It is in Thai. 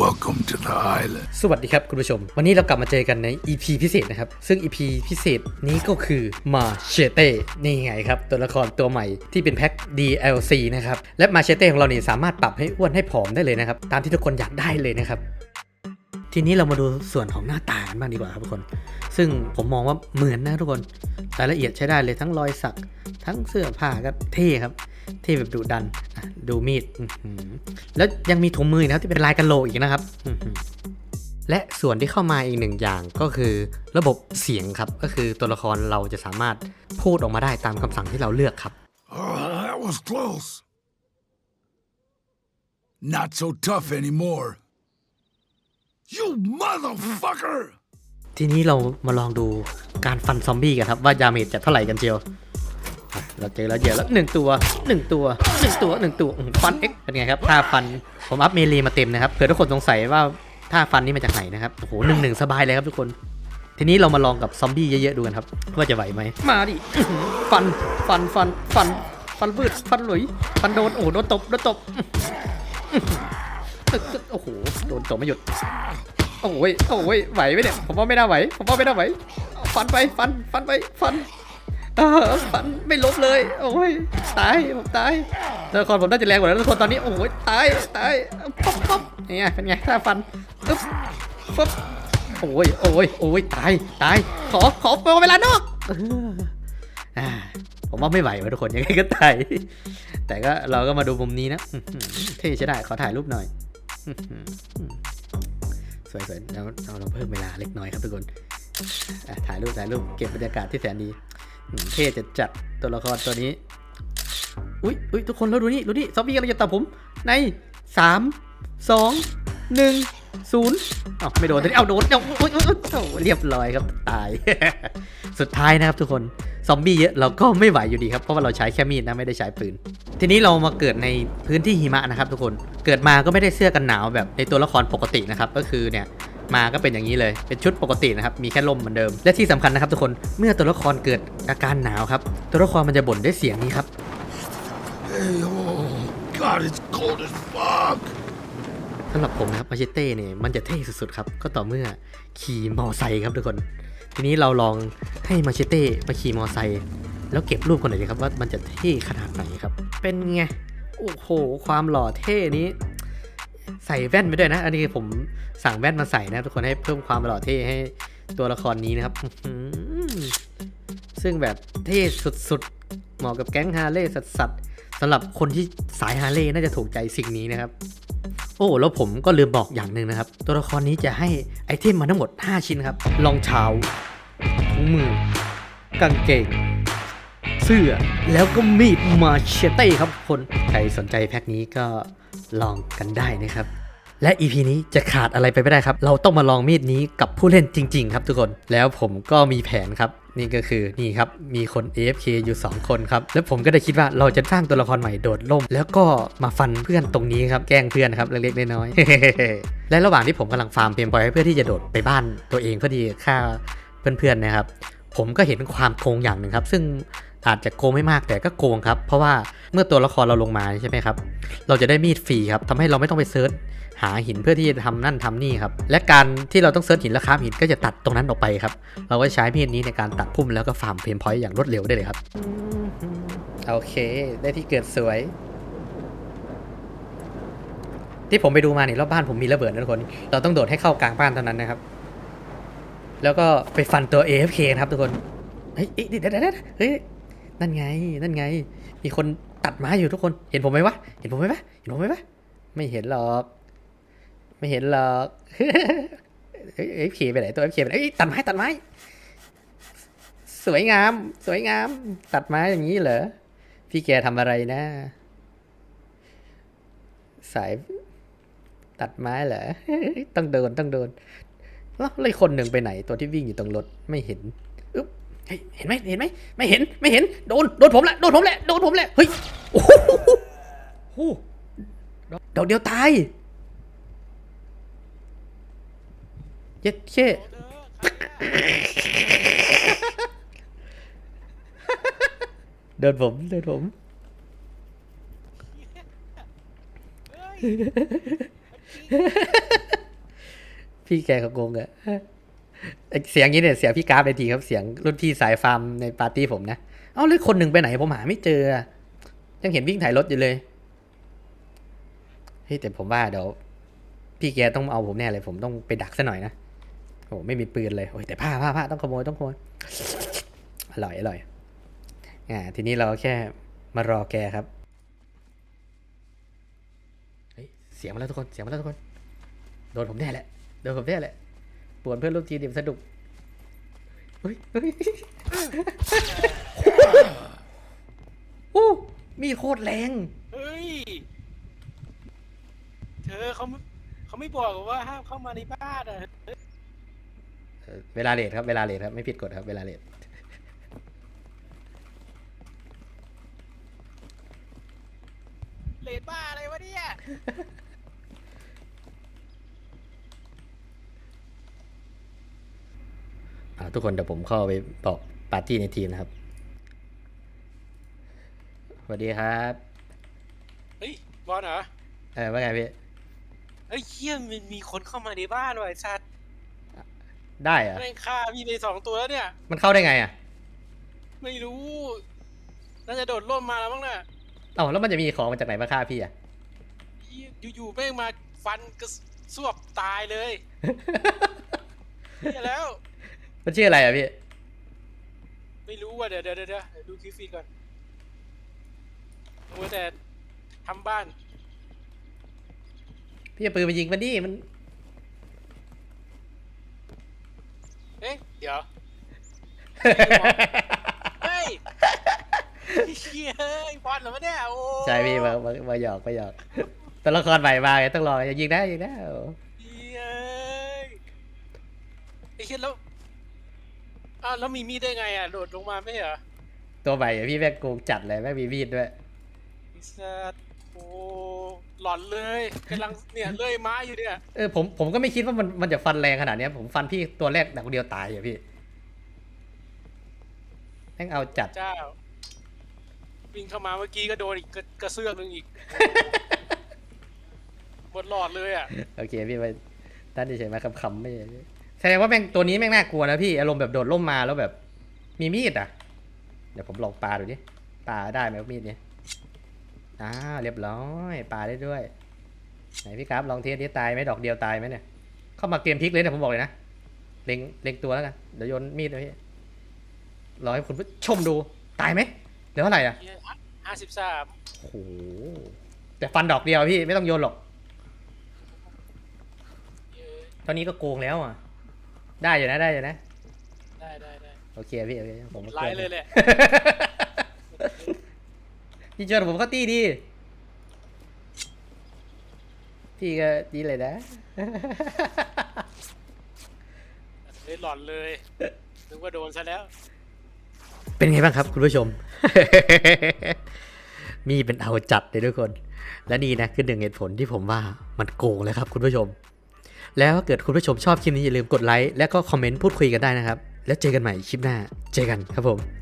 Welcome to the island. สวัสดีครับคุณผู้ชม วันนี้เรากลับมาเจอกันใน EP พิเศษนะครับ ซึ่ง EP พิเศษนี้ก็คือมาเชเต้นี่ไงครับ ตัวละครตัวใหม่ที่เป็นแพ็ค DLC นะครับ และมาเชเต้ของเราเนี่ยสามารถปรับให้อ้วนให้ผอมได้เลยนะครับ ตามที่ทุกคนอยากได้เลยนะครับ ทีนี้เรามาดูส่วนของหน้าตากันบ้างดีกว่าครับทุกคน ซึ่งผมมองว่าเหมือนนะทุกคนรายละเอียดใช้ได้เลยทั้งรอยสัก ทั้งเสื้อผ้าก็เท่ครับ ท่แบบดุดันอะดูมีดอื้อหือแล้วยังมีถุงมือนะครับที่เป็นลายกะโหลกอีกนะครับอื้อหือและส่วนที่เข้ามาอีกหนึ่งอย่างก็คือระบบเสียงครับ ก็คือตัวละครเราจะสามารถพูดออกมาได้ตามคำสั่งที่เราเลือกครับ Oh, that was close. Not so tough anymore. You motherfucker! ทีนี้เรามาลองดูการฟันซอมบี้กันครับ ว่ายาเมจจะเท่าไหร่กันเชียวอะ เราเจอแล้วเจอะแล้วหนึ่งตัวหนึ่งตัวหนึ่งตัวหนึ่งตัวฟันเอ็กเป็นไงครับท่าฟันผมอัพเมลีมาเต็มนะครับเผื่อทุกคนสงสัยว่าท่าฟันนี่มาจากไหนนะครับโอ้โหหนึ่งหนึ่งสบายเลยครับทุกคน ทีนี้เรามาลองกับซอมบี้เยอะๆดูกันครับ ว่าจะไหวไหมมาดิฟันฟันฟันฟันฟันพืดฟันหลุยฟันโดนโอ้โหโดนตบโดนตบอื้อหือตึกโอ้โหโดนตบไม่หยุดโอ้ยโอ้ยไหวไหมเนี่ยผมว่าไม่น่าไหวผมว่าไม่น่าไหวฟันไปฟันฟันไปฟัน ฟันไม่ลบเลย โอ้ยตายผมตายตัวละครผมน่าจะแรงกว่านั้นทุกคนตอนนี้โอ้ยตายตายป๊อปป๊อปนี่ไงเป็นไงถ้าฟันอึ๊บปึ๊บโอ้ยโอ้ยโอ้ยตายตายขอขอเวลานอกเอออ่าผมว่าไม่ไหวว่ะทุกคนยังไงก็ตายแต่ก็เราก็มาดูมุมนี้นะเท่ใช่ได้ขอถ่ายรูปหน่อยสวยๆแล้วเราเพิ่มเวลาเล็กน้อยครับทุกคนถ่ายรูปถ่ายรูปเก็บบรรยากาศที่แสนดี เท่จะจัดตัวละครตัวนี้ อุ้ยอุ้ยทุกคนแล้วดูนี่ดูนี่ซอมบี้กำลังจะตบผมในสามสองหนึ่งศูนย์อ้าวไม่โดนแต่นี่เอาโดนเอาอุ๊ยอุ๊ยอุ๊ยโอ้เรียบร้อยครับตาย สุดท้ายนะครับทุกคน ซอมบี้เยอะเราก็ไม่ไหวอยู่ดีครับ เพราะว่าเราใช้แค่มีดนะไม่ได้ใช้ปืน ทีนี้เรามาเกิดในพื้นที่หิมะนะครับทุกคน เกิดมาก็ไม่ได้เสื้อกันหนาวแบบในตัวละครปกตินะครับ ก็คือเนี่ย มาก็เป็นอย่างนี้เลย เป็นชุดปกตินะครับ มีแค่ลมเหมือนเดิม และที่สำคัญนะครับทุกคน เมื่อตัวละครเกิดอาการหนาวครับ ตัวละครมันจะบ่นด้วยเสียงนี้ครับ Hey, oh, God, it's cold as fuck. สำหรับผมนะครับมาเชเต้เนี่ยมันจะเท่สุดๆครับ ก็ต่อเมื่อขี่มอไซค์ครับทุกคน ทีนี้เราลองให้มาเชเต้มาขี่มอไซค์แล้วเก็บรูปกันหน่อยดีครับว่ามันจะเท่ขนาดไหนครับ เป็นไง โอ้โห ความหล่อเท่นี้ ใส่แว่นไปด้วยนะ อันนี้ผมสั่งแว่นมาใส่นะทุกคนให้เพิ่มความหล่อเท่ให้ตัวละครนี้นะครับ ซึ่งแบบเท่สุดๆ เหมาะกับแก๊งฮาร์เลย์สัสๆสำหรับคนที่สายฮาร์เลย์น่าจะถูกใจสิ่งนี้นะครับ โอ้แล้วผมก็ลืมบอกอย่างหนึ่งนะครับ ตัวละครนี้จะให้ไอเทมมาทั้งหมด 5 ชิ้นครับรองเท้าถุงมือกางเกงเสื้อแล้วก็มีดมาเชเต้ครับคนใครสนใจแพ็คนี้ก็ ลองกันได้นะครับ และ EP นี้จะขาดอะไรไปไม่ได้ครับ เราต้องมาลองมีดนี้กับผู้เล่นจริง ๆ ครับทุกคนแล้วผมก็มีแผนครับ นี่ก็คือนี่ครับมีคน AFK อยู่ 2 คนครับ แล้วผมก็ได้คิดว่าเราจะสร้างตัวละครใหม่โดดล่ม แล้วก็มาฟันเพื่อนตรงนี้ครับแกล้งเพื่อนครับเล็กๆน้อยๆ และระหว่างที่ผมกำลังฟาร์มเพมพอยเพื่อที่จะโดดไปบ้านตัวเองเพื่อที่ฆ่าเพื่อนๆนะครับ ผมก็เห็นความโกงอย่างหนึ่งครับ ซึ่ง อาจจะโกงไม่มากแต่ก็โกงครับ เพราะว่าเมื่อตัวละครเราลงมาใช่ไหมครับ เราจะได้มีดฟรีครับทำให้เราไม่ต้องไปเซิร์ชหาหินเพื่อที่จะทำนั่นทำนี่ครับ และการที่เราต้องเซิร์ชหินและคราหินก็จะตัดตรงนั้นออกไปครับ เราก็ใช้มีดนี้ในการตัดพุ่มแล้วก็ฟาร์มเพนพอยต์อย่างรวดเร็วได้เลยครับ โอเค ได้ที่เกิดสวย ที่ผมไปดูมาเนี่ยรอบบ้านผมมีระเบิดนะทุกคน เราต้องโดดให้เข้ากลางบ้านเท่านั้นนะครับ แล้วก็ไปฟันตัว AFK ครับทุกคน เฮ้ยเอ๊ะเดดเดี๋ยวเดี๋ยวเฮ้ย นั่นไง นั่นไง มีคนตัดไม้อยู่ทุกคน เห็นผมไหมวะ เห็นผมไหมวะ เห็นผมไหมวะ ไม่เห็นหรอก ไม่เห็นหรอกเฮ้ย AFK ไปไหนตัว AFK ไปไหนตัดไม้ตัดไม้ สวยงาม สวยงาม ตัดไม้อย่างนี้เหรอ พี่แกทำอะไรนะ สายตัดไม้เหรอ ต้องเดินต้องเดินแล้วเลยคนหนึ่งไปไหนตัวที่วิ่งอยู่ตรงรถไม่เห็น อึ๊บ เฮ้ยเห็นไหมเห็นไหมไม่เห็นไม่เห็นโดนโดนผมแหละโดนผมแหละโดนผมแหละเฮ้ยโอ้โหโอ้โหดอกเดียวตายเย็ดเช่โดนผมโดนผมพี่แกก็โกงอะ เสียงนี้เนี่ยเสียงพี่กราฟในทีครับเสียงรุ่นพี่สายฟาร์มในปาร์ตี้ผมนะ เอ้าแล้วคนหนึ่งไปไหนผมหาไม่เจอ ยังเห็นวิ่งถ่ายรถอยู่เลย เฮ้ยแต่ผมว่าเดี๋ยวพี่แกต้องเอาผมแน่เลย ผมต้องไปดักซะหน่อยนะโอ้ไม่มีปืนเลยโอ้ยแต่ผ้าผ้าผ้าต้องขโมยต้องขโมยอร่อยอร่อยอ่าทีนี้เราแค่มารอแกครับเฮ้ยเสียงมาแล้วทุกคนเสียงมาแล้วทุกคนโดนผมแน่แหละโดนผมแน่แหละ วนเพื่อนร่วมทีมดิมสนุกเฮ้ยเฮ้ยโอ้มีดโคตรแรง เฮ้ย เธอเขาไม่เขาไม่บอกว่าห้ามเข้ามาในบ้านอะเอ่อเวลาเลทครับ เวลาเลทครับ ไม่ผิดกฎครับ เวลาเลทเลดบ้าอะไรวะเนี่ย อ่า ทุกคนเดี๋ยวผมเข้าไปบอกปาร์ตี้ในทีมนะครับสวัสดีครับเฮ้ยบอลเหรอเออว่าไงพี่เฮ้ยเฮียมันมีคนเข้ามาในบ้านว่ะไอ้สัตว์ได้เหรอะแม่งฆ่าพี่ไปสองตัวแล้วเนี่ย มันเข้าได้ไงอะไม่รู้น่าจะโดดร่มมาแล้วมั้งน่ะเอ้าแล้วมันจะมีของมาจากไหนมาฆ่าพี่อะเหี้ยอยู่ๆแม่งมาฟันกระสวบตายเลยเฮียแล้ว มันชื่ออะไรอะพี่ ไม่รู้ว่ะเดี๋ยวเดี๋ยวเดี๋ยวเดี๋ยวดูคลิปฟีดก่อนโอ้ยแต่ทำบ้าน พี่เอาปืนมายิงมันดิมัน เอ๊ะเดี๋ยว เฮ้ยเฮ้ยเฮ้ยบอลเหรอวะเนี่ยโอ้ใช่พี่มามามาหยอกมาหยอกตัวละครใหม่มาไงต้องรออย่ายิงได้ยิงได้โอ้เฮ้ยไอ้เหี้ยแล้ว อ้าวแล้วมีมีดได้ไงอะโดดลงมาไม่เหรอตัวใหม่อะพี่แม่งโกงจัดเลยแม่งมีมีดด้วยไอ้สัสโอ้หลอนเลยกำลังเนี่ยเลื่อยไม้อยู่เนี่ยเออผมผมก็ไม่คิดว่ามันมันจะฟันแรงขนาดเนี้ยผมฟันพี่ตัวแรกแต่คนเดียวตายอะพี่แม่งเอาจัด เจ้าวิ่งเข้ามาเมื่อกี้ก็โดนอีกกระกระเสื้อกหนึงอีก หมดหลอดเลยอะโอเคพี่ไปท่านเฉยๆมาคำๆไม่ แสดงว่าแม่งตัวนี้แม่งน่ากลัวนะพี่อารมณ์แบบโดดร่มมาแล้วแบบ มีมีดอะ เดี๋ยวผมลองปาดูดิปาได้ไหมว่ามีดเนี้ยอ้าวเรียบร้อยปาได้ด้วย ไหนพี่ครับลองเทสนี้ตายไหมดอกเดียวตายไหมเนี่ย เข้ามาเกมพลิกเลยนะผมบอกเลยนะเล็งเล็งตัวแล้วกันเดี๋ยวโยนมีดเลยพี่รอให้คุณผู้ชมดูตายไหมเหลือเท่าไหร่อะห้าสิบสามโอ้โหแต่ฟันดอกเดียวพี่ไม่ต้องโยนหรอกตอนนี้ก็โกงแล้วอะ ได้อยู่นะได้อยู่นะ ได้ได้ได้โอเคพี่โอเคผมไลฟ์เลยแหละพี่ชวนผมเข้าตีดี พี่ก็ดีเลยนะเลยหลอนเลยนึกว่าโดนซะแล้ว เป็นไงบ้างครับคุณผู้ชม มีเป็นเอาจัดเลยทุกคน และนี่นะคือหนึ่งเหตุผลที่ผมว่ามันโกงเลยครับคุณผู้ชม แล้วถ้าเกิดคุณผู้ชมชอบคลิปนี้อย่าลืมกดไลค์และก็คอมเมนต์พูดคุยกันได้นะครับ แล้วเจอกันใหม่คลิปหน้า เจอกันครับผม